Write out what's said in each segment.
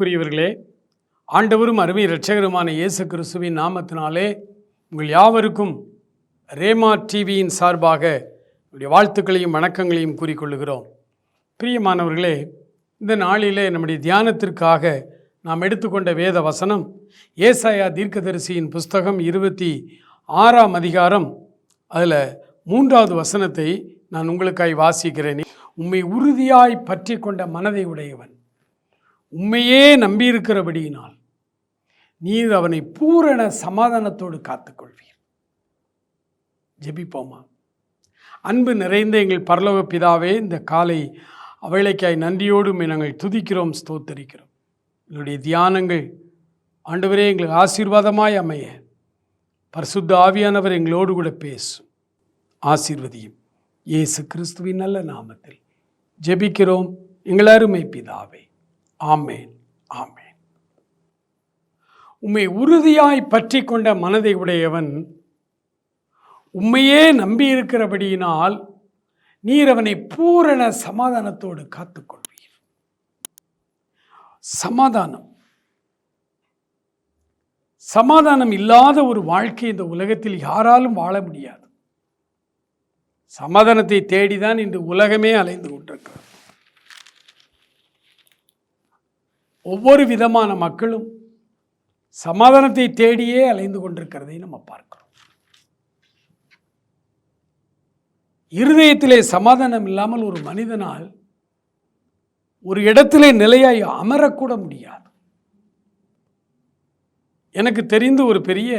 அன்புக்குரியவர்களே ஆண்டவரும் அருமை இரட்சகருமான இயேசு கிறிஸ்துவின் நாமத்தினாலே உங்கள் யாவருக்கும் ரேமா டிவியின் சார்பாக உங்களுடைய வாழ்த்துக்களையும் வணக்கங்களையும் கூறிக்கொள்ளுகிறோம். பிரியமானவர்களே இந்த நாளிலே நம்முடைய தியானத்திற்காக நாம் எடுத்துக்கொண்ட வேத வசனம் ஏசாயா தீர்க்கதரிசியின் புஸ்தகம் இருபத்தி ஆறாம் அதிகாரம். அதில் மூன்றாவது வசனத்தை நான் உங்களுக்காய் வாசிக்கிறேன். உம்மை உறுதியாய் பற்றி கொண்ட மனதை உடையவன். உண்மையே நம்பியிருக்கிறபடியினால் நீர் அவனை பூரண சமாதானத்தோடு காத்துக்கொள்வீர். ஜெபிப்போமா? அன்பு நிறைந்த எங்கள் பரலோக பிதாவே இந்த காலை அவளைக்காய் நன்றியோடு நாங்கள் துதிக்கிறோம் ஸ்தோத்தரிக்கிறோம். எங்களுடைய தியானங்கள் ஆண்டவரே எங்களுக்கு ஆசீர்வாதமாய் அமைய. பரிசுத்த ஆவியானவர் எங்களோடு கூட பேசும். ஆசீர்வதியும். இயேசு கிறிஸ்துவின் நல்ல நாமத்தில் ஜெபிக்கிறோம். எங்கள் அருமை பிதாவே. ஆமேன் ஆமேன். உம்மை உறுதியாய் பற்றி கொண்ட மனதை உடையவன் உம்மையே நம்பியிருக்கிறபடியினால் நீர் அவனை பூரண சமாதானத்தோடு காத்துக்கொள்வீர். சமாதானம். சமாதானம் இல்லாத ஒரு வாழ்க்கை இந்த உலகத்தில் யாராலும் வாழ முடியாது. சமாதானத்தை தேடிதான் இன்று உலகமே அலைந்து கொண்டிருக்கிறது. ஒவ்வொரு விதமான மக்களும் சமாதானத்தை தேடியே அலைந்து கொண்டிருக்கிறதை நம்ம பார்க்கிறோம். இருதயத்திலே சமாதானம் இல்லாமல் ஒரு மனிதனால் ஒரு இடத்திலே நிலையாய் அமரக்கூட முடியாது. எனக்கு தெரிந்து ஒரு பெரிய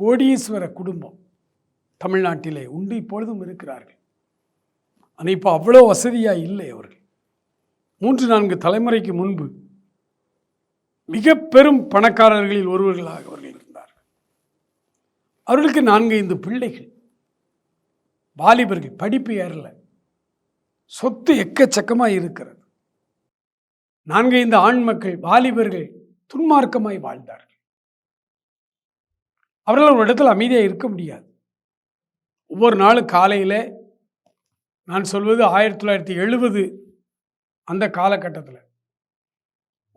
கோடீஸ்வர குடும்பம் தமிழ்நாட்டிலே உண்டு இப்பொழுதும் இருக்கிறார்கள். ஆனால் இப்போ அவ்வளோ வசதியாக இல்லை அவர்கள். மூன்று நான்கு தலைமுறைக்கு முன்பு மிக பெரும் பணக்காரர்களில் ஒருவர்களாக அவர்கள் இருந்தார்கள். அவர்களுக்கு நான்கு ஐந்து பிள்ளைகள். வாலிபர்கள் படிப்பு ஏறல. சொத்து எக்கச்சக்கமாக இருக்கிறது. நான்கு ஐந்து ஆண் மக்கள் வாலிபர்கள் துன்மார்க்கமாய் வாழ்ந்தார்கள். அவர்கள் ஒரு இடத்துல அமைதியாக இருக்க முடியாது. ஒவ்வொரு நாளும் காலையில் நான் சொல்வது ஆயிரத்தி தொள்ளாயிரத்தி எழுபது அந்த காலகட்டத்தில்.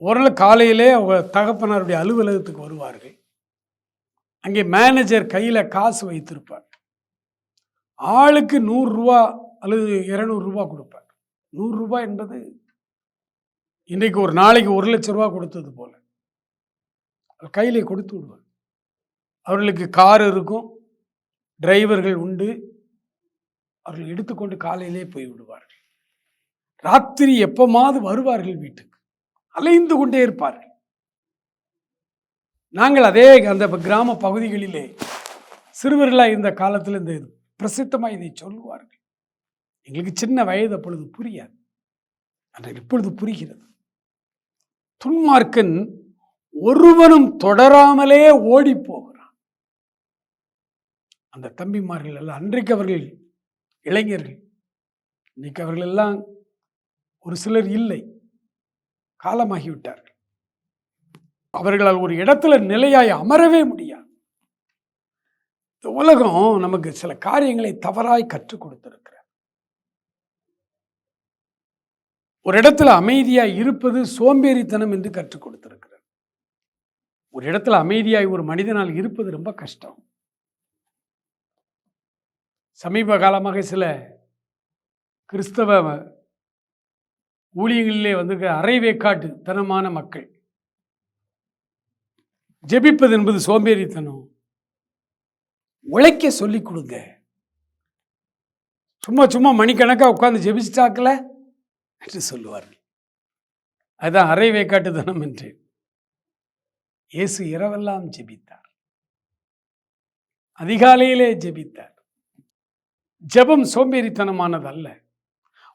ஒரு நாள் காலையிலே அவங்க தகப்பனாருடைய அலுவலகத்துக்கு வருவார்கள். அங்கே மேனேஜர் கையில் காசு வைத்திருப்பார். ஆளுக்கு நூறுரூவா அல்லது இரநூறுபா கொடுப்பார். நூறுரூபா என்பது இன்றைக்கு ஒரு நாளைக்கு ஒரு லட்ச ரூபா கொடுத்தது போல. கையிலே கொடுத்து விடுவார். அவர்களுக்கு கார் இருக்கும் டிரைவர்கள் உண்டு. அவர்கள் எடுத்துக்கொண்டு காலையிலே போய் விடுவார்கள். ராத்திரி எப்பமாவது வருவார்கள் வீட்டுக்கு. அலைந்து கொண்டே இருப்பார்கள். நாங்கள் அதே அந்த கிராம பகுதிகளிலே சிறுவர்களாக இருந்த காலத்தில் இந்த பிரசித்தமாக இதை சொல்லுவார்கள். எங்களுக்கு சின்ன வயது அப்பொழுது புரியாது. ஆனால் இப்பொழுது புரிகிறது. துன்மார்க்கன் ஒருவனும் தொடராமலே ஓடி போகிறான். அந்த தம்பிமார்கள் எல்லாம் அன்றைக்கு அவர்கள் இளைஞர்கள். இன்னைக்கு அவர்கள் எல்லாம் ஒரு சிலர் இல்லை. காலமாகிவிட்டார்கள். அவர்களால் ஒரு இடத்துல நிலையாய் அமரவே முடியாது. இந்த உலகம் நமக்கு சில காரியங்களை தவறாய் கற்றுக் கொடுத்திருக்கிறார் ஒரு இடத்துல அமைதியாய் இருப்பது சோம்பேறித்தனம் என்று கற்றுக் கொடுத்திருக்கிறார் ஒரு இடத்துல அமைதியாய் ஒரு மனிதனால் இருப்பது ரொம்ப கஷ்டம். சமீப காலமாக சில கிறிஸ்தவ ஊழியங்களிலே வந்திருக்கிற அரைவேக்காட்டு தனமான மக்கள். ஜெபிப்பது என்பது சோம்பேறித்தனம். உழைக்க சொல்லிக் கொடுங்க. சும்மா சும்மா மணிக்கணக்காக உட்காந்து ஜெபிச்சிட்டாக்கல என்று சொல்லுவார்கள். அதுதான் அரை வேக்காட்டுத்தனம் என்று. இயேசு இரவெல்லாம் ஜெபித்தார். அதிகாலையிலே ஜெபித்தார். ஜெபம் சோம்பேறித்தனமானதல்ல.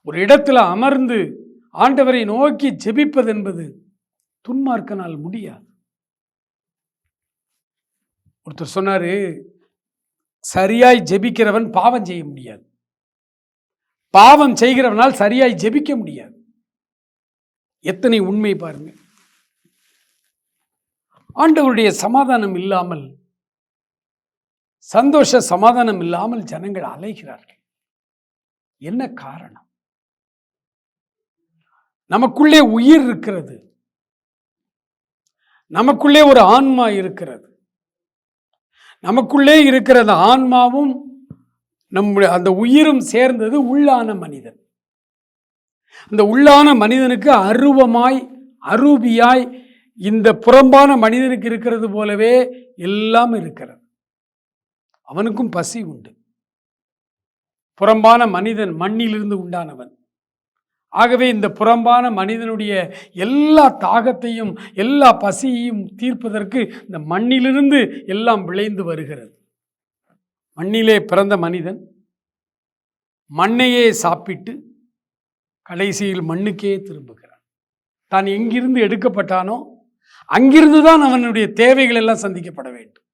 ஒரு இடத்துல அமர்ந்து ஆண்டவரை நோக்கி ஜெபிப்பது என்பது துன்மார்க்கனால் முடியாது. ஒருத்தர் சொன்னாரு சரியாய் ஜெபிக்கிறவன் பாவம் செய்ய முடியாது. பாவம் செய்கிறவனால் சரியாய் ஜெபிக்க முடியாது. எத்தனை உண்மை பாருங்க. ஆண்டவருடைய சமாதானம் இல்லாமல் சந்தோஷ சமாதானம் இல்லாமல் ஜனங்கள் அலைகிறார்கள். என்ன காரணம்? நமக்குள்ளே உயிர் இருக்கிறது. நமக்குள்ளே ஒரு ஆன்மா இருக்கிறது. நமக்குள்ளே இருக்கிற அந்த ஆன்மாவும் நம்முடைய அந்த உயிரும் சேர்ந்தது உள்ளான மனிதன். அந்த உள்ளான மனிதனுக்கு அருவமாய் அரூபியாய் இந்த புறம்பான மனிதனுக்கு இருக்கிறது போலவே எல்லாம் இருக்கிறது. அவனுக்கும் பசி உண்டு. புறம்பான மனிதன் மண்ணிலிருந்து உண்டானவன். ஆகவே இந்த புறம்பான மனிதனுடைய எல்லா தாகத்தையும் எல்லா பசியையும் தீர்ப்பதற்கு இந்த மண்ணிலிருந்து எல்லாம் விளைந்து வருகிறது. மண்ணிலே பிறந்த மனிதன் மண்ணையே சாப்பிட்டு கடைசியில் மண்ணுக்கே திரும்புகிறான். தான் எங்கிருந்து எடுக்கப்பட்டானோ அங்கிருந்து தான் அவனுடைய தேவைகள் எல்லாம் சந்திக்கப்பட வேண்டும்.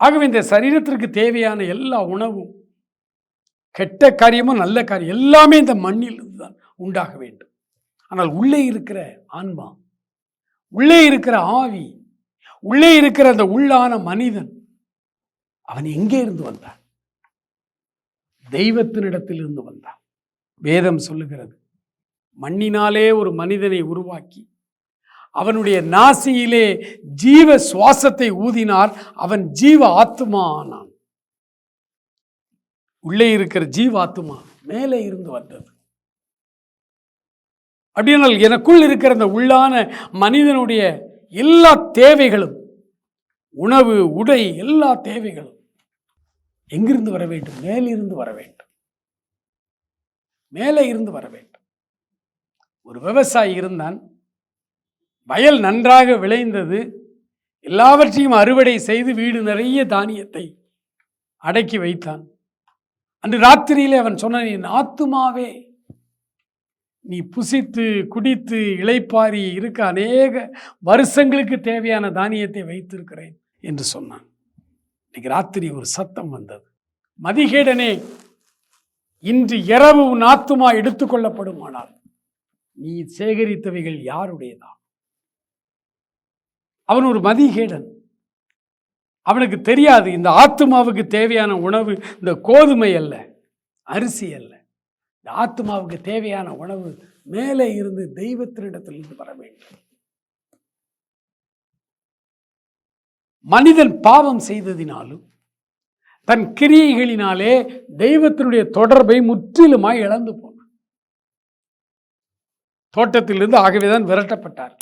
ஆகவே இந்த சரீரத்திற்கு தேவையான எல்லா உணவும் கெட்ட காரியமும் நல்ல காரியம் எல்லாமே இந்த மண்ணிலிருந்து தான் உண்டாக வேண்டும். ஆனால் உள்ளே இருக்கிற ஆன்மா உள்ளே இருக்கிற ஆவி உள்ளே இருக்கிற அந்த உள்ளான மனிதன் அவன் எங்கே இருந்து வந்தான்? தெய்வத்தினிடத்திலிருந்து வந்தான். வேதம் சொல்லுகிறது மண்ணினாலே ஒரு மனிதனை உருவாக்கி அவனுடைய நாசியிலே ஜீவ சுவாசத்தை ஊதினார் அவன் ஜீவ ஆத்துமா ஆனான் உள்ளே இருக்கிற ஜீவாத்துமா மேலே இருந்து வந்தது. அப்படின்னால் எனக்குள் இருக்கிற அந்த உள்ளான மனிதனுடைய எல்லா தேவைகளும் உணவு உடை எல்லா தேவைகளும் எங்கிருந்து வர வேண்டும்? மேலிருந்து வர வேண்டும். மேலே இருந்து வர வேண்டும். ஒரு விவசாயி இருந்தான். வயல் நன்றாக விளைந்தது. எல்லாவற்றையும் அறுவடை செய்து வீடு நிறைய தானியத்தை அடக்கி வைத்தான். அன்று ராத்திரியிலே அவன் சொன்னான் என் ஆத்துமாவே நீ புசித்து குடித்து இளைப்பாரி இருக்க அநேக வருஷங்களுக்கு தேவையான தானியத்தை வைத்திருக்கிறேன் என்று சொன்னான். இன்னைக்கு ராத்திரி ஒரு சத்தம் வந்தது. மதிகேடனே இன்று இரவு உன் ஆத்துமா எடுத்துக்கொள்ளப்படுமானால் நீ சேகரித்தவைகள் யாருடையதா? அவன் ஒரு மதிகேடன். அவனுக்கு தெரியாது இந்த ஆத்துமாவுக்கு தேவையான உணவு இந்த கோதுமை அல்ல அரிசி அல்ல. இந்த ஆத்துமாவுக்கு தேவையான உணவு மேலே இருந்து தெய்வத்தினிடத்திலிருந்து வர வேண்டும். மனிதன் பாவம் செய்ததினாலும் தன் கிரியைகளினாலே தெய்வத்தினுடைய தொடர்பை முற்றிலுமாய் இழந்து போனான். தோட்டத்திலிருந்து ஆகவேதான் விரட்டப்பட்டார்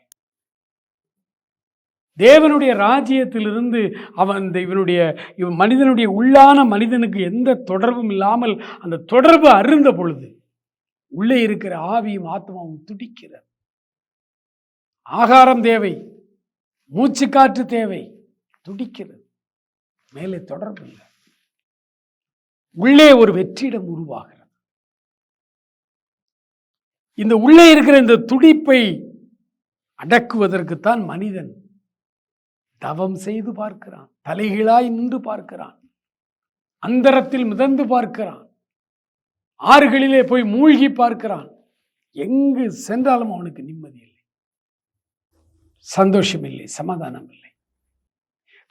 தேவனுடைய ராஜ்யத்திலிருந்து அவன் இந்த இவனுடைய இவன் மனிதனுடைய உள்ளான மனிதனுக்கு எந்த தொடர்பும் இல்லாமல் அந்த தொடர்பு அருந்த பொழுது உள்ளே இருக்கிற ஆவியும் ஆத்மாவும் துடிக்கிறார் ஆகாரம் தேவை மூச்சு காற்று தேவை துடிக்கிறது. மேலே தொடர்பு இல்லை. உள்ளே ஒரு வெற்றிடம் உருவாகிறது. இந்த உள்ளே இருக்கிற இந்த துடிப்பை அடக்குவதற்குத்தான் மனிதன் தவம் செய்து பார்க்கிறான். தலைகீழாய் நின்று பார்க்கிறான். அந்தரத்தில் மிதந்து பார்க்கிறான். ஆறுகளிலே போய் மூழ்கி பார்க்கிறான். எங்கு சென்றாலும் அவனுக்கு நிம்மதி இல்லை. சந்தோஷம் இல்லை சமாதானம் இல்லை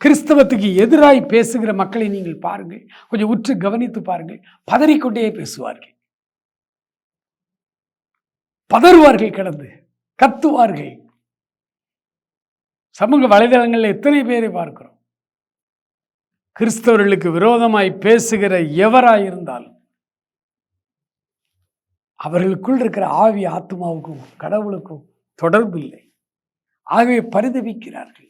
கிறிஸ்தவத்துக்கு எதிராய் பேசுகிற மக்களை நீங்கள் பாருங்கள். கொஞ்சம் உற்று கவனித்து பாருங்கள். பதறிக்கொண்டே பேசுவார்கள். பதறுவார்கள் கடந்து கத்துவார்கள். சமூக வலைதளங்களில் எத்தனை பேரை பார்க்கிறோம்? கிறிஸ்தவர்களுக்கு விரோதமாய் பேசுகிற எவராய் இருந்தாலும் அவர்களுக்குள் இருக்கிற ஆவி ஆத்மாவுக்கும் கடவுளுக்கும் தொடர்பு இல்லை. ஆகவே பரிதவிக்கிறார்கள்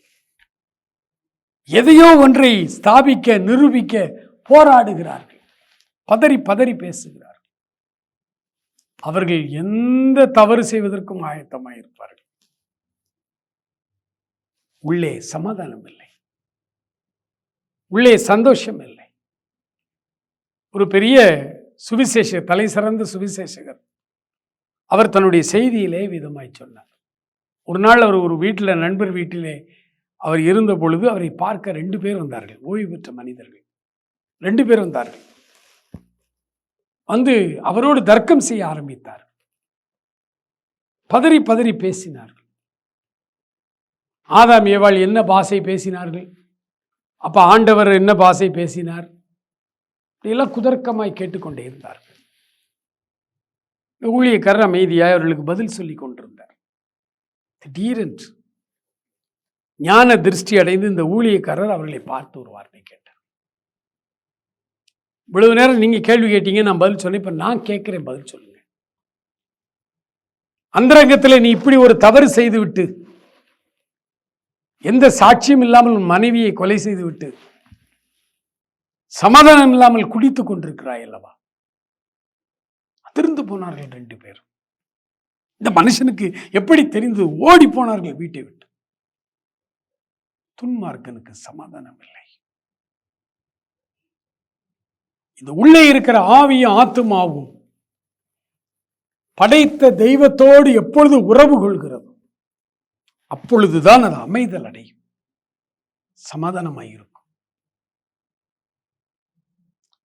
எதையோ ஒன்றை ஸ்தாபிக்க நிரூபிக்க போராடுகிறார்கள். பதறி பதறி பேசுகிறார்கள். அவர்கள் எந்த தவறு செய்வதற்கும் ஆயத்தமாயிருப்பார்கள். உள்ளே சமாதானம் இல்லை உள்ளே சந்தோஷம் இல்லை ஒரு பெரிய சுவிசேஷ தலை சிறந்த சுவிசேஷகர். அவர் தன்னுடைய செய்தியிலே விதமாய் சொன்னார். ஒரு நாள் அவர் ஒரு வீட்டில் நண்பர் வீட்டிலே அவர் இருந்த பொழுது அவரை பார்க்க ரெண்டு பேர் வந்தார்கள். ஓய்வு பெற்ற மனிதர்கள். ரெண்டு பேர் வந்தார்கள். வந்து அவரோடு தர்க்கம் செய்ய ஆரம்பித்தார். பதறி பதறி பேசினார்கள். ஆதாம் ஏவாள் என்ன பாஷை பேசினார்கள்? அப்போ ஆண்டவர் என்ன பாஷை பேசினார்? இப்படியெல்லாம் குதர்க்கமாய் கேட்டுக்கொண்டே இருந்தார்கள். இந்த ஊழியக்காரர் அமைதியாய் அவர்களுக்கு பதில் சொல்லி கொண்டிருந்தார். திடீரென்று ஞான திருஷ்டி அடைந்து இந்த ஊழியக்காரர் அவர்களை பார்த்து ஒரு வார்த்தை கேட்டார். இவ்வளவு நேரம் நீங்கள் கேள்வி கேட்டீங்க நான் பதில் சொன்னேன் இப்போ நான் கேட்குறேன் பதில் சொல்லுங்க. அந்தரங்கத்தில் நீ இப்படி ஒரு தவறு செய்து விட்டு எந்த சாட்சியும் இல்லாமல் உன் மனைவியை கொலை செய்துவிட்டு சமாதானம் இல்லாமல் குடித்துக் கொண்டிருக்கிறாய் அல்லவா? அதிர்ந்து போனார்கள் ரெண்டு பேரும். இந்த மனுஷனுக்கு எப்படி தெரிந்து ஓடி போனார்கள் வீட்டை விட்டு? துன்மார்க்கனுக்கு சமாதானம் இல்லை. இந்த உள்ளே இருக்கிற ஆவியும் ஆத்துமாவும் படைத்த தெய்வத்தோடு எப்பொழுது உறவு கொள்கிறது அப்பொழுதுதான் அது அமைதல் அடையும். சமாதானமாயிருக்கும்.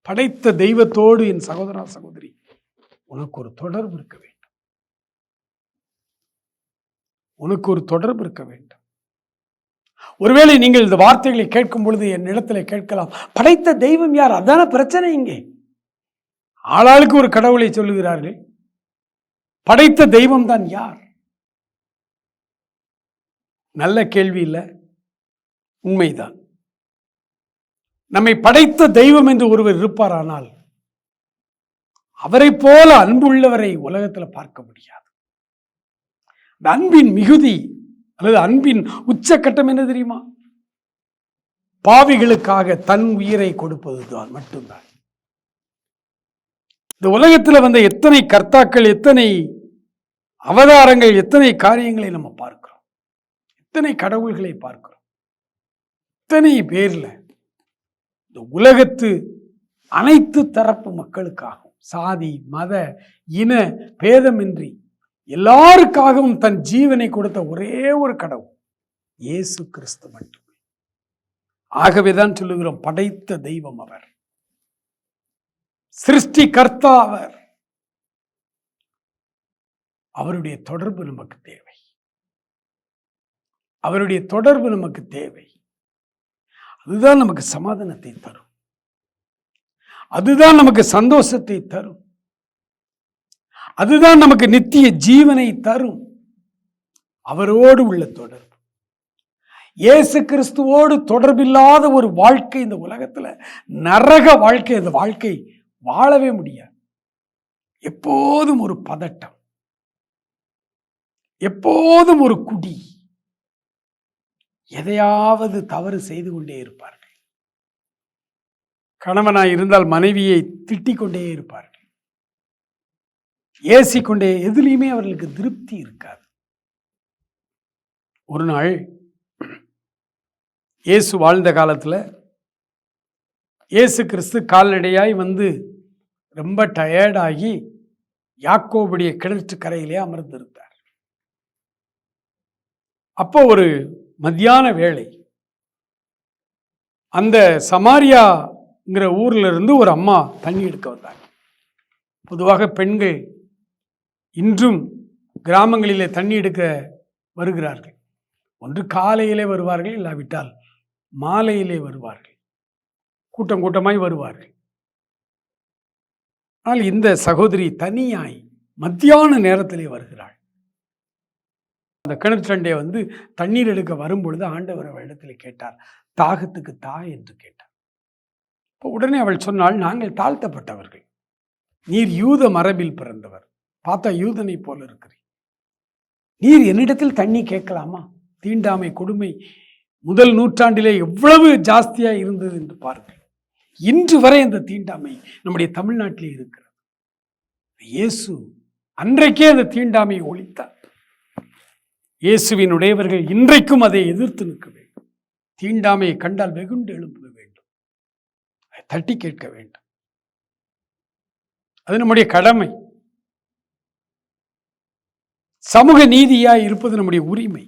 படைத்த தெய்வத்தோடு என் சகோதரா சகோதரி உனக்கு ஒரு தொடர்பு இருக்க வேண்டும். உனக்கு ஒரு தொடர்பு இருக்க வேண்டும். ஒருவேளை நீங்கள் இந்த வார்த்தைகளை கேட்கும் பொழுது என் இடத்துல கேட்கலாம் படைத்த தெய்வம் யார்? அதான பிரச்சனை இங்கே. ஆளாளுக்கு ஒரு கடவுளை சொல்லுகிறார்கள் படைத்த தெய்வம் தான் யார்? நல்ல கேள்வி இல்லை. உண்மைதான். நம்மை படைத்த தெய்வம் என்று ஒருவர் இருப்பாரானால் அவரை போல அன்புள்ளவரை உலகத்தில் பார்க்க முடியாது. இந்த அன்பின் மிகுதி அல்லது அன்பின் உச்சக்கட்டம் என்ன தெரியுமா? பாவிகளுக்காக தன் உயிரை கொடுப்பதுதான் மட்டும்தான். இந்த உலகத்தில் வந்த எத்தனை கர்த்தாக்கள் எத்தனை அவதாரங்கள் எத்தனை காரியங்களை நம்ம பார்க்கிறோம். இத்தனை கடவுள்களை பார்க்கிறோம்? இத்தனை பேர்ல? இந்த உலகத்து அனைத்து தரப்பு மக்களுக்காகவும் சாதி மத இன பேதமின்றி எல்லாருக்காகவும் தன் ஜீவனை கொடுத்த ஒரே ஒரு கடவுள் இயேசு கிறிஸ்து மட்டுமே. ஆகவேதான் சொல்லுகிறோம் படைத்த தெய்வம் அவர். சிருஷ்டி கர்த்தா அவர். அவருடைய தொடர்பு நமக்கு தேவை. அவருடைய தொடர்பு நமக்கு தேவை. அதுதான் நமக்கு சமாதானத்தை தரும். அதுதான் நமக்கு சந்தோஷத்தை தரும். அதுதான் நமக்கு நித்திய ஜீவனை தரும். அவரோடு உள்ள தொடர்பு. இயேசு கிறிஸ்துவோடு தொடர்பில்லாத ஒரு வாழ்க்கை இந்த உலகத்தில் நரக வாழ்க்கை அந்த வாழ்க்கை வாழவே முடியாது. எப்போதும் ஒரு பதட்டம். எப்போதும் ஒரு குடி. எதையாவது தவறு செய்து கொண்டே இருப்பார்கள். கணவனாய் இருந்தால் மனைவியை திட்டிக் கொண்டே இருப்பார்கள். ஏசிக்கொண்டே எதுலேயுமே அவர்களுக்கு திருப்தி இருக்காது. ஒரு நாள் இயேசு வாழ்ந்த காலத்தில் இயேசு கிறிஸ்து கால்நடையாய் வந்து ரொம்ப டயர்டாகி யாக்கோபுடைய கிணற்று கரையிலே அமர்ந்திருந்தார். அப்போ ஒரு மத்தியான வேளை. அந்த சமாரியாங்கிற ஊர்ல இருந்து ஒரு அம்மா தண்ணி எடுக்க வந்தாங்க. பொதுவாக பெண்கள் இன்றும் கிராமங்களிலே தண்ணி எடுக்க வருகிறார்கள். ஒன்று காலையிலே வருவார்கள் இல்லாவிட்டால் மாலையிலே வருவார்கள். கூட்டம் கூட்டமாய் வருவார்கள். ஆனால் இந்த சகோதரி தனியாய் மத்தியான நேரத்திலே வருகிறாள். அந்த கிணற்றண்டே வந்து தண்ணீர் எடுக்க வரும்பொழுது ஆண்டவர் அவளிடத்தில் கேட்டார் தாகத்துக்கு தா என்று கேட்டார். இப்போ உடனே அவள் சொன்னாள் நாங்கள் தாழ்த்தப்பட்டவர்கள். நீர் யூத மரபில் பிறந்தவர். பார்த்தா யூதனை போல இருக்கிறீர். நீர் என்னிடத்தில் தண்ணி கேட்கலாமா? தீண்டாமை கொடுமை முதல் நூற்றாண்டிலே எவ்வளவு ஜாஸ்தியா இருந்தது என்று பாருங்கள். இன்று வரை அந்த தீண்டாமை நம்முடைய தமிழ்நாட்டிலே இருக்கிறது. இயேசு அன்றைக்கே அந்த தீண்டாமையை ஒழித்தார். இயேசுவின் உடையவர்கள் இன்றைக்கும் அதை எதிர்த்து நிற்க வேண்டும். தீண்டாமையை கண்டால் வெகுண்டு எழுப்ப வேண்டும். அதை தட்டி கேட்க வேண்டும். அது நம்முடைய கடமை. சமூக நீதியாய் இருப்பது நம்முடைய உரிமை.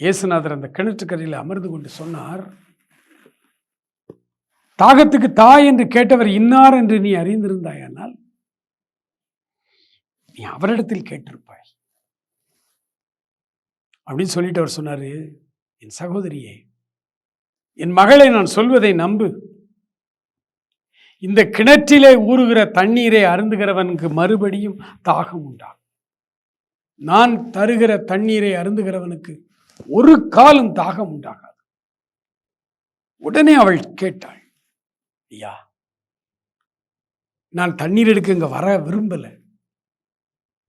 இயேசுநாதர் அந்த கிணற்றுக்கரையில் அமர்ந்து கொண்டு சொன்னார் தாகத்துக்கு தாய் என்று கேட்டவர் இன்னார் என்று நீ அறிந்திருந்தாயானால் நீ அவரிடத்தில் கேட்டிருப்பாய். அப்படின்னு சொல்லிட்டு அவர் சொன்னார் என் சகோதரியே என் மகளை நான் சொல்வதை நம்பு. இந்த கிணற்றிலே ஊறுகிற தண்ணீரை அருந்துகிறவனுக்கு மறுபடியும் தாகம் உண்டாகும் நான் தருகிற தண்ணீரை அருந்துகிறவனுக்கு ஒரு காலும் தாகம் உண்டாகாது. உடனே அவள் கேட்டாள் ஐயா நான் தண்ணீர் எடுக்க இங்கே வர விரும்பலை.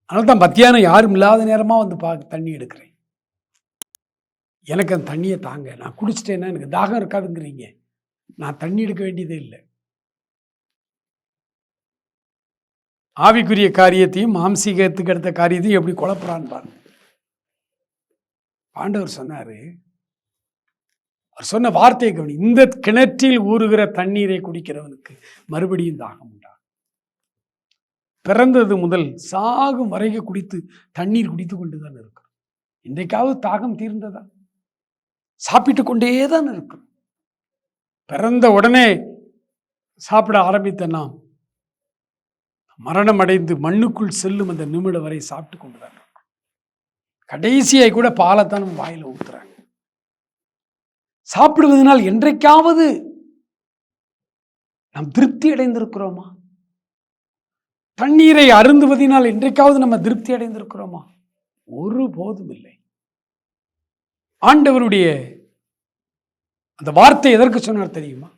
அதனால தான் மத்தியானம் யாரும் இல்லாத நேரமாக வந்து பா தண்ணி எடுக்கிறேன். எனக்கு அந்த தண்ணியை தாங்க. நான் குடிச்சிட்டேன்னா எனக்கு தாகம் இருக்காதுங்கிறீங்க. நான் தண்ணி எடுக்க வேண்டியதே இல்லை. ஆவிக்குரிய காரியத்தையும் மாம்சீகத்துக்கு அடுத்த காரியத்தையும் எப்படி குழப்புறான்னு பாருங்க. பாண்டவர் சொன்னார் அவர் சொன்ன வார்த்தையை கவனி. இந்த கிணற்றில் ஊறுகிற தண்ணீரை குடிக்கிறவனுக்கு மறுபடியும் தாகம் உண்டா? பிறந்தது முதல் சாகும் வரைக்கும் குடித்து தண்ணீர் குடித்து கொண்டு தான் இருக்கிறோம் இன்றைக்காவது தாகம் தீர்ந்ததா? சாப்பிட்டு கொண்டே தான் இருக்கும். பிறந்த உடனே சாப்பிட ஆரம்பித்த நாம் மரணம் அடைந்து மண்ணுக்குள் செல்லும் அந்த நிமிடம் வரை சாப்பிட்டு கொண்டு தான் இருக்கோம். கூட பாலைத்தான் நம்ம வாயில ஊத்துறாங்க. சாப்பிடுவதனால் என்றைக்காவது நாம் திருப்தி அடைந்திருக்கிறோமா? தண்ணீரை அருந்துவதனால் என்றைக்காவது நம்ம திருப்தி அடைந்திருக்கிறோமா? ஒருபோதும் இல்லை. ஆண்டவருடைய அந்த வார்த்தை எதற்கு சொன்னார் தெரியுமா?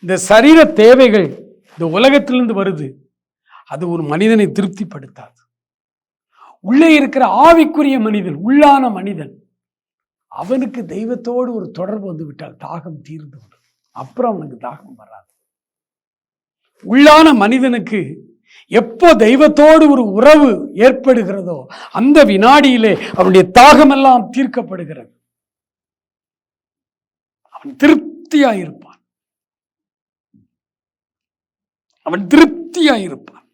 இந்த சரீர தேவைகள் இந்த உலகத்திலிருந்து வருது. அது ஒரு மனிதனை திருப்திப்படுத்தாது. உள்ளே இருக்கிற ஆவிக்குரிய மனிதன் உள்ளான மனிதன் அவனுக்கு தெய்வத்தோடு ஒரு தொடர்பு வந்து விட்டால் தாகம் தீர்ந்து விடும். அப்புறம் அவனுக்கு தாகம் வராது. உள்ளான மனிதனுக்கு எப்போ தெய்வத்தோடு ஒரு உறவு ஏற்படுகிறதோ அந்த வினாடியிலே அவனுடைய தாகமெல்லாம் தீர்க்கப்படுகிறது. அவன் திருப்தியாயிருப்பான் அவன் திருப்தியாயிருப்பான்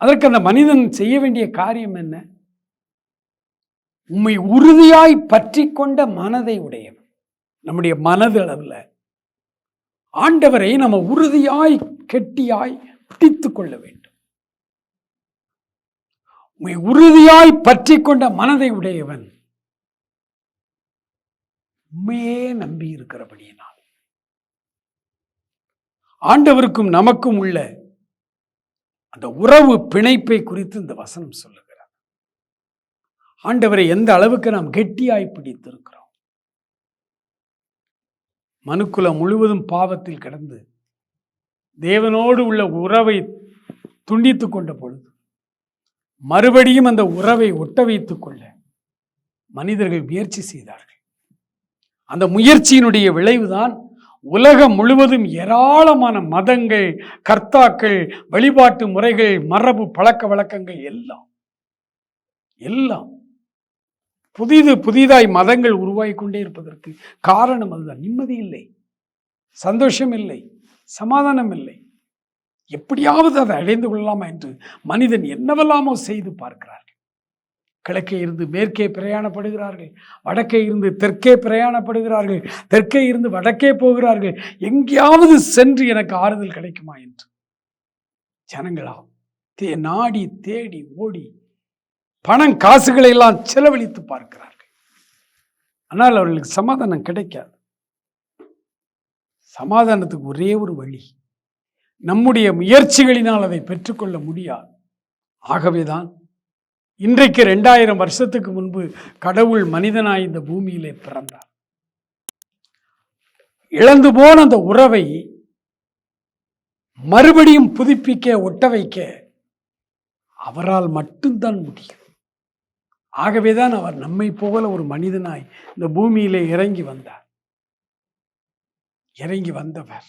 அதற்கு அந்த மனிதன் செய்ய வேண்டிய காரியம் என்ன? உம்மை உறுதியாய் பற்றி கொண்ட மனதை உடையவன். நம்முடைய மனது அளவில் ஆண்டவரை நம்ம உறுதியாய் கெட்டியாய் பிடித்து கொள்ள வேண்டும். உம்மை உறுதியாய் பற்றி கொண்ட மனதை உடையவன் உண்மையே நம்பி இருக்கிறபடியினால். ஆண்டவருக்கும் நமக்கும் உள்ள அந்த உறவு பிணைப்பை குறித்து இந்த வசனம் சொல்லுகிறார். ஆண்டவரை எந்த அளவுக்கு நாம் கெட்டியாய் பிடித்திருக்கிறோம்? மனுக்குலம் முழுவதும் பாவத்தில் கிடந்து தேவனோடு உள்ள உறவை துண்டித்து கொண்ட பொழுது மறுபடியும் அந்த உறவை ஒட்ட வைத்துக் கொள்ள மனிதர்கள் முயற்சி செய்தார்கள். அந்த முயற்சியினுடைய விளைவுதான் உலகம் முழுவதும் ஏராளமான மதங்கள் கர்த்தாக்கள் வழிபாட்டு முறைகள் மரபு பழக்க வழக்கங்கள் எல்லாம் எல்லாம் புதிது புதிதாய் மதங்கள் உருவாகி கொண்டே இருப்பதற்கு காரணம் அதுதான். நிம்மதி இல்லை. சந்தோஷம் இல்லை. சமாதானம் இல்லை. எப்படியாவது அதை அடைந்து கொள்ளலாமா என்று மனிதன் என்னவெல்லாமோ செய்து பார்க்கிறார்கள். கிழக்கே இருந்து மேற்கே பிரயாணப்படுகிறார்கள். வடக்கே இருந்து தெற்கே பிரயாணப்படுகிறார்கள். தெற்கே இருந்து வடக்கே போகிறார்கள். எங்கேயாவது சென்று எனக்கு ஆறுதல் கிடைக்குமா என்று? ஜனங்களா தே நாடி தேடி ஓடி பணம் காசுகளை எல்லாம் செலவழித்து பார்க்கிறார்கள். ஆனால் அவர்களுக்கு சமாதானம் கிடைக்காது. சமாதானத்துக்கு ஒரே ஒரு வழி நம்முடைய முயற்சிகளினால் அதை பெற்றுக்கொள்ள முடியாது. ஆகவேதான் இன்றைக்கு ரெண்டாயிரம் வருஷத்துக்கு முன்பு கடவுள் மனிதனாய் இந்த பூமியிலே பிறந்தார். இழந்து போன அந்த உறவை மறுபடியும் புதுப்பிக்க ஒட்ட வைக்க அவரால் மட்டும்தான் முடியும். ஆகவேதான் அவர் நம்மை போல ஒரு மனிதனாய் இந்த பூமியிலே இறங்கி வந்தார். இறங்கி வந்தவர்.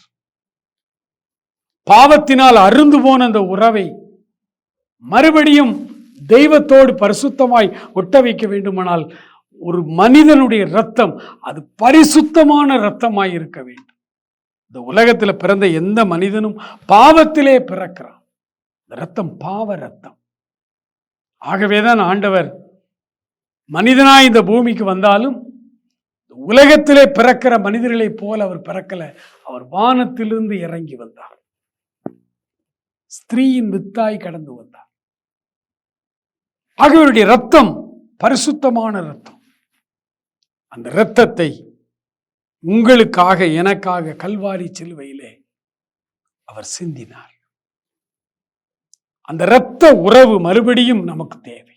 பாவத்தினால் அருந்து போன அந்த உறவை மறுபடியும் தெய்வத்தோடு பரிசுத்தமாய் ஒட்ட வைக்க வேண்டுமானால் ஒரு மனிதனுடைய ரத்தம் அது பரிசுத்தமான ரத்தமாய் இருக்க வேண்டும். இந்த உலகத்தில் பிறந்த எந்த மனிதனும் பாவத்திலே பிறக்கிறான். இந்த ரத்தம் பாவ ரத்தம் ஆகவேதான் ஆண்டவர் மனிதனாய் இந்த பூமிக்கு வந்தாலும் உலகத்திலே பிறக்கிற மனிதர்களைப் போல அவர் பிறக்கல. அவர் வானத்திலிருந்து இறங்கி வந்தார். ஸ்திரீயின் வித்தாய் கடந்து வந்தார். ஆகியோருடைய ரத்தம் பரிசுத்தமான ரத்தம் அந்த இரத்தத்தை உங்களுக்காக எனக்காக கல்வாரி சிலுவையிலே அவர் சிந்தினார். அந்த இரத்த உறவு மறுபடியும் நமக்கு தேவை.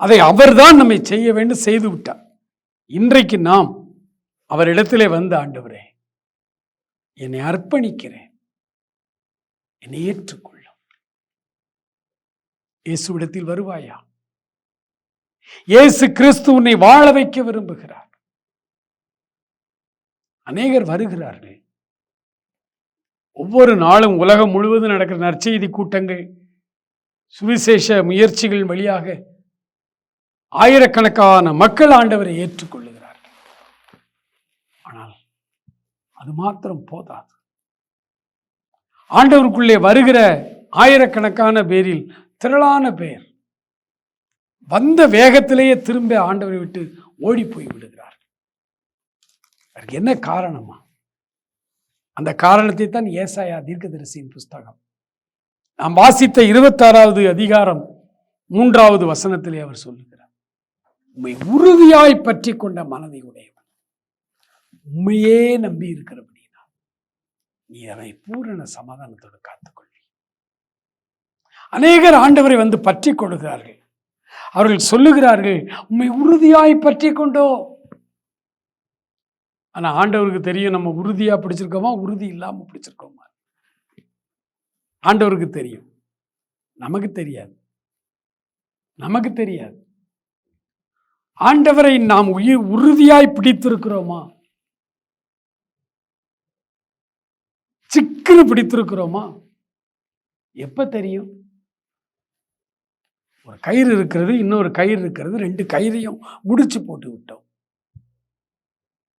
அதை அவர்தான் நம்மை செய்ய வேண்டும் செய்து விட்டார். இன்றைக்கு நாம் அவரிடத்திலே வந்து ஆண்டவரே என்னை அர்ப்பணிக்கிறேன். என்னை ஏற்றுக்கொள்ளும். இயேசுவிடத்தில் வருவாயா? இயேசு கிறிஸ்து உன்னை வாழ வைக்க விரும்புகிறார். அநேகர் வருகிறார்கள். ஒவ்வொரு நாளும் உலகம் முழுவதும் நடக்கிற நற்செய்தி கூட்டங்கள் சுவிசேஷ முயற்சிகள் வழியாக ஆயிரக்கணக்கான மக்கள் ஆண்டவரை ஏற்றுக்கொள்ளுகிறார்கள் ஆனால் அது மாத்திரம் போதாது. ஆண்டவருக்குள்ளே வருகிற ஆயிரக்கணக்கான பேரில் திரளான பேர் வந்த வேகத்திலேயே திரும்ப ஆண்டவரை விட்டு ஓடி போய் விடுகிறார். அதற்கு என்ன காரணமா? அந்த காரணத்தை தான் ஏசாயா தீர்க்கதரிசியின் புஸ்தகம். நாம் வாசித்த இருபத்தாறாவது அதிகாரம் மூன்றாவது வசனத்திலே அவர் சொல்லுகிறார். உண்மை உறுதியாய் பற்றி கொண்ட மனதை உடையவன் உண்மையே நம்பி இருக்கிறபடினா நீ அதை பூரண சமாதானத்தோடு காத்துக்கொள்வி அநேகர் ஆண்டவரை வந்து பற்றி கொள்கிறார்கள். அவர்கள் சொல்லுகிறார்கள் உண்மை உறுதியாய் பற்றி கொண்டோ? ஆனா ஆண்டவருக்கு தெரியும் நம்ம உறுதியா பிடிச்சிருக்கோமா உறுதி இல்லாம பிடிச்சிருக்கோமா? ஆண்டவருக்கு தெரியும். நமக்கு தெரியாது. நமக்கு தெரியாது. ஆண்டவரை நாம் உயிர் உறுதியாய் பிடித்திருக்கிறோமா? சிக்குன்னு பிடித்திருக்கிறோமா? எப்ப தெரியும்? ஒரு கயிறு இருக்கிறது இன்னொரு கயிறு இருக்கிறது ரெண்டு கயிறையும் முடிச்சு போட்டு விட்டோம்.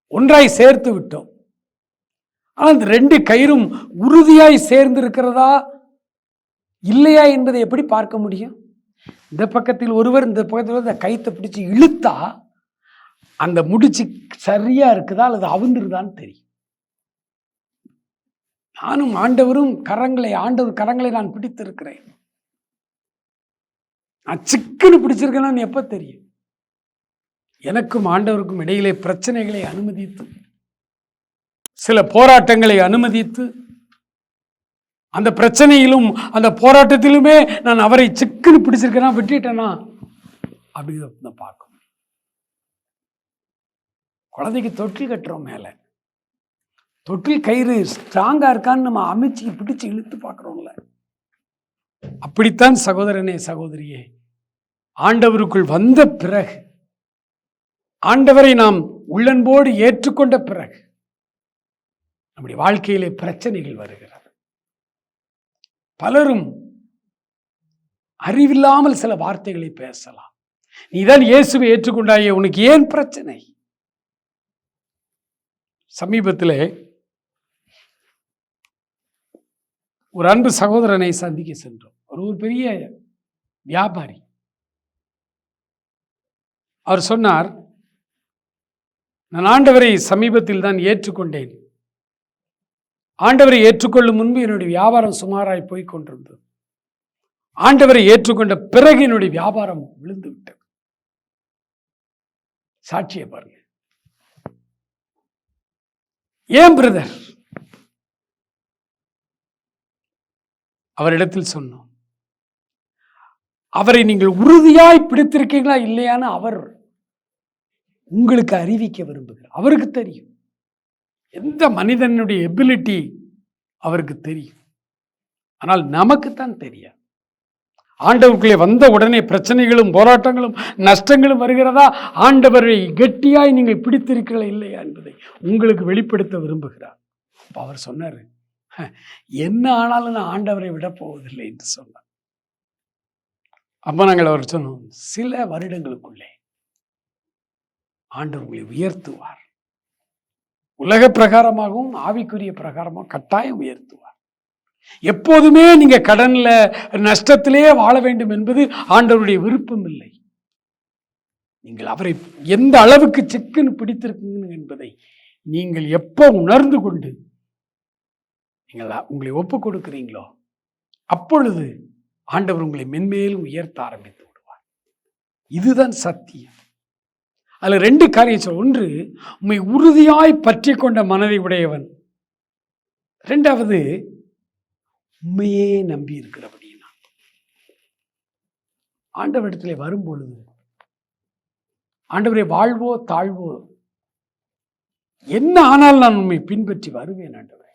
ஒன்றாய் சேர்த்து விட்டோம். ஆனால் அந்த ரெண்டு கயிறும் உறுதியாய் சேர்ந்து இருக்கிறதா இல்லையா என்பதை எப்படி பார்க்க முடியும்? இந்த பக்கத்தில் ஒருவர் இந்த பக்கத்தில் ஒருவர் இந்த கயித்தை பிடிச்சு இழுத்தா அந்த முடிச்சு சரியா இருக்குதா அல்லது அவுந்துருதான்னு தெரியும். நானும் ஆண்டவரும் கரங்களை ஆண்டவர் கரங்களை நான் பிடித்திருக்கிறேன். நான் சிக்கனு பிடிச்சிருக்கேன்னு எப்போ தெரியும்? எனக்கும் ஆண்டவருக்கும் இடையிலே பிரச்சனைகளை அனுமதித்து சில போராட்டங்களை அனுமதித்து அந்த பிரச்சனையிலும் அந்த போராட்டத்திலுமே நான் அவரை சிக்குன்னு பிடிச்சிருக்கேனா விட்டுட்டேனா? அப்படிங்கிறத பார்க்கணும். குழந்தைக்கு தொட்டில் கட்டுறோம் மேலே. தொட்டில் கயிறு ஸ்ட்ராங்காக இருக்கான்னு நம்ம அமைச்சு பிடிச்சு இழுத்து பார்க்குறோம்ல. அப்படித்தான் சகோதரனே சகோதரியே ஆண்டவருக்குள் வந்த பிறகு ஆண்டவரை நாம் உள்ளன்போடு ஏற்றுக்கொண்ட பிறகு நம்முடைய வாழ்க்கையிலே பிரச்சனைகள் வருகிறது. பலரும் அறிவில்லாமல் சில வார்த்தைகளை பேசலாம். நீதான் இயேசுவை ஏற்றுக்கொண்டாயே உனக்கு ஏன் பிரச்சனை? சமீபத்திலே ஒரு அன்பு சகோதரனை சந்திக்க சென்றோம். ஒரு ஒரு பெரிய வியாபாரி. அவர் சொன்னார் நான் ஆண்டவரை சமீபத்தில் தான் ஏற்றுக்கொண்டேன். ஆண்டவரை ஏற்றுக்கொள்ளும் முன்பு என்னுடைய வியாபாரம் சுமாராய் போய் கொண்டிருந்தது. ஆண்டவரை ஏற்றுக்கொண்ட பிறகு என்னுடைய வியாபாரம் விழுந்து விட்டது. சாட்சியை பாருங்க. ஏன் பிரதர் அவரிடத்தில் சொன்னோம். அவரை நீங்கள் உறுதியாய் பிடித்திருக்கீங்களா இல்லையான்னு அவர் உங்களுக்கு அறிவிக்க விரும்புகிறார். அவருக்கு தெரியும். எந்த மனிதனுடைய எபிலிட்டி அவருக்கு தெரியும்? ஆனால் நமக்குத்தான் தெரியாது. ஆண்டவருக்குள்ளே வந்த உடனே பிரச்சனைகளும் போராட்டங்களும் நஷ்டங்களும் வருகிறதா? ஆண்டவரை கெட்டியாய் நீங்கள் பிடித்திருக்கிறீர்களா இல்லையா என்பதை உங்களுக்கு வெளிப்படுத்த விரும்புகிறார். அப்போ அவர் சொன்னார் என்ன ஆனாலும் நான் ஆண்டவரை விடப்போவதில்லை என்று சொன்னார். அப்போ நாங்கள் அவர் சொன்னோம் சில வருடங்களுக்குள்ளே ஆண்டவர் உங்களை உயர்த்துவார். உலக பிரகாரமாகவும் ஆவிக்குரிய பிரகாரமாகவும் கட்டாயம் உயர்த்துவார். எப்போதுமே நீங்க கடன்ல நஷ்டத்திலேயே வாழ வேண்டும் என்பது ஆண்டவருடைய விருப்பம் இல்லை. நீங்கள் அவரை எந்த அளவுக்கு சிக்கன் பிடித்திருக்கீங்க என்பதை நீங்கள் எப்போ உணர்ந்து கொண்டு நீங்கள் உங்களை ஒப்பு கொடுக்குறீங்களோ அப்பொழுது ஆண்டவர் உங்களை மென்மேலும் உயர்த்த ஆரம்பித்து விடுவார். இதுதான் சத்தியம். அதில் ரெண்டு காரியம் சொல். ஒன்று உண்மை உறுதியாய் பற்றி கொண்ட மனதை உடையவன். ரெண்டாவது உண்மையே நம்பி இருக்கிறபடினா ஆண்டவரிடத்திலே வரும்பொழுது ஆண்டவரை வாழ்வோ தாழ்வோ என்ன ஆனால் நான் உண்மை பின்பற்றி வருவேன் ஆண்டவரை.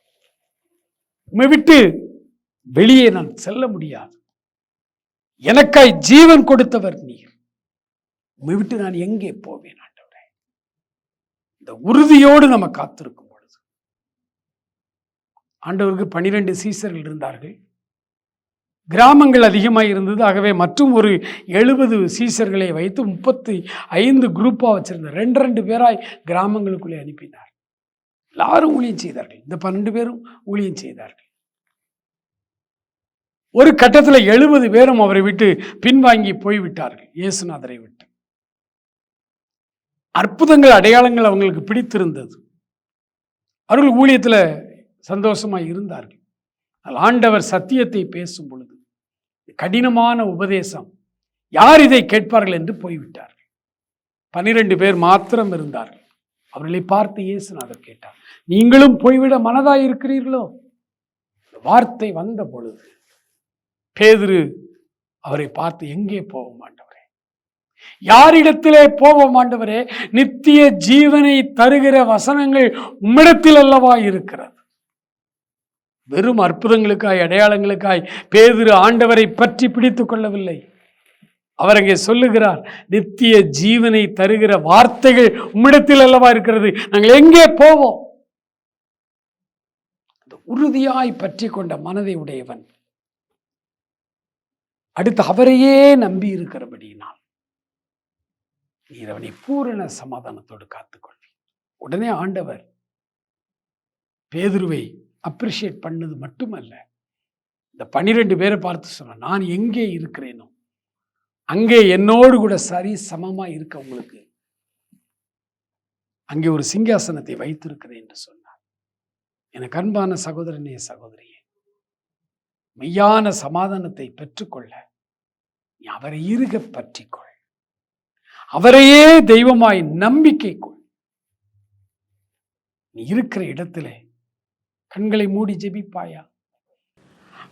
உண்மை விட்டு வெளியே நான் செல்ல முடியாது. எனக்காய் ஜீவன் கொடுத்தவர் நீர். உண்மை விட்டு நான் எங்கே போவேன் ஆண்டவரே? இந்த உறுதியோடு நம்ம காத்திருக்கும் பொழுது. ஆண்டவருக்கு பனிரெண்டு சீசர்கள் இருந்தார்கள். கிராமங்கள் அதிகமாக இருந்தது. ஆகவே மற்றும் ஒரு எழுபது சீசர்களை வைத்து முப்பத்தி ஐந்து குரூப்பாக வச்சிருந்த ரெண்டு ரெண்டு பேராய் கிராமங்களுக்குள்ளே அனுப்பினார். எல்லாரும் ஊழியம் செய்தார்கள். இந்த பன்னெண்டு பேரும் ஊழியம் செய்தார்கள். ஒரு கட்டத்தில் எழுபது பேரும் அவரை விட்டு பின்வாங்கி போய்விட்டார்கள். இயேசுநாதரை விட்டு. அற்புதங்கள் அடையாளங்கள் அவங்களுக்கு பிடித்திருந்தது. அவர்கள் ஊழியத்தில் சந்தோஷமாக இருந்தார்கள். ஆனால் ஆண்டவர் சத்தியத்தை பேசும் பொழுது கடினமான உபதேசம் யார் இதை கேட்பார்கள் என்று போய்விட்டார்கள். பனிரெண்டு பேர் மாத்திரம் இருந்தார்கள். அவர்களை பார்த்து இயேசுநாதர் கேட்டார் நீங்களும் போய்விட மனதாய் இருக்கிறீர்களோ? வார்த்தை வந்த பொழுது பேதுரு அவரை பார்த்து எங்கே போக மாட்டோம்? யாரிடத்திலே போவோம் ஆண்டவரே நித்திய ஜீவனை தருகிற வசனங்கள் உம்மிடத்தில் அல்லவா இருக்கிறது. வெறும் அற்புதங்களுக்காய் அடையாளங்களுக்காய் பேதுரு ஆண்டவரை பற்றி பிடித்து கொள்ளவில்லை. அவர் அங்கே சொல்லுகிறார் நித்திய ஜீவனை தருகிற வார்த்தைகள் உம்மிடத்தில் அல்லவா இருக்கிறது. நாங்கள் எங்கே போவோம்? உறுதியாய் பற்றி கொண்ட மனதை உடையவன். அடுத்து அவரையே நம்பி இருக்கிறபடியினால். நீர் அவனை பூரண சமாதானத்தோடு காத்துக்கொள்வி உடனே ஆண்டவர் பேதுருவை அப்ரிஷியேட் பண்ணது மட்டுமல்ல இந்த பனிரெண்டு பேரை பார்த்து சொன்ன நான் எங்கே இருக்கிறேனோ அங்கே என்னோடு கூட சரி சமமாக இருக்க உங்களுக்கு அங்கே ஒரு சிங்காசனத்தை வைத்திருக்கிறேன் என்று சொன்னார். எனக்கு அன்பான சகோதரனே சகோதரியே மெய்யான சமாதானத்தை பெற்றுக்கொள்ள நீ அவரை இருக பற்றிக்கொள். அவரையே தெய்வமாய் நம்பிக்கை கொள் நீ இருக்கிற இடத்துல கண்களை மூடி ஜெபிப்பாயா?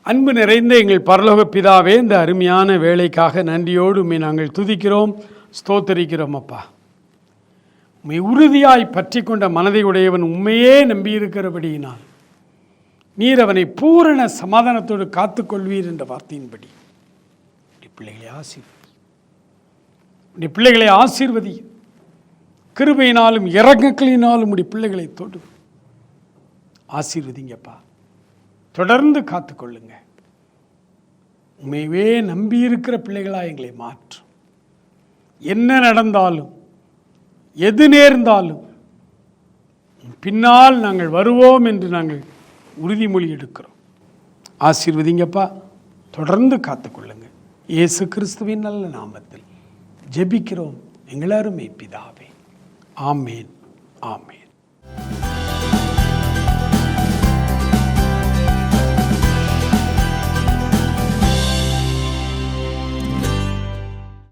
அன்பு நிறைந்த எங்கள் பரலோக பிதாவே இந்த அருமையான வேலைக்காக நன்றியோடு உண்மை நாங்கள் துதிக்கிறோம் ஸ்தோத்தரிக்கிறோம் அப்பா. உண்மை உறுதியாய் பற்றி கொண்ட மனதை உடையவன் உண்மையே நம்பியிருக்கிறபடியினால் நீர் அவனை பூரண சமாதானத்தோடு காத்துக்கொள்வீர் என்ற வார்த்தையின்படி. பிள்ளைகளே பிள்ளைகளை உடைய பிள்ளைகளை ஆசீர்வதி. கிருபையினாலும் இறங்கக்களினாலும் உடைய பிள்ளைகளை தொடு. ஆசீர்வதிங்கப்பா. தொடர்ந்து காத்துக்கொள்ளுங்க. உண்மையவே நம்பியிருக்கிற பிள்ளைகளாக எங்களை மாற்றும் என்ன நடந்தாலும் எது நேர்ந்தாலும் பின்னால் நாங்கள் வருவோம் என்று நாங்கள் உறுதிமொழி எடுக்கிறோம். ஆசீர்வதிங்கப்பா. தொடர்ந்து காத்துக்கொள்ளுங்க. இயேசு கிறிஸ்துவின் நல்ல நாமத்தில். ஜெபிக்கிறோம். எங்களருமே பிதாவே. ஆமேன். ஆமேன்.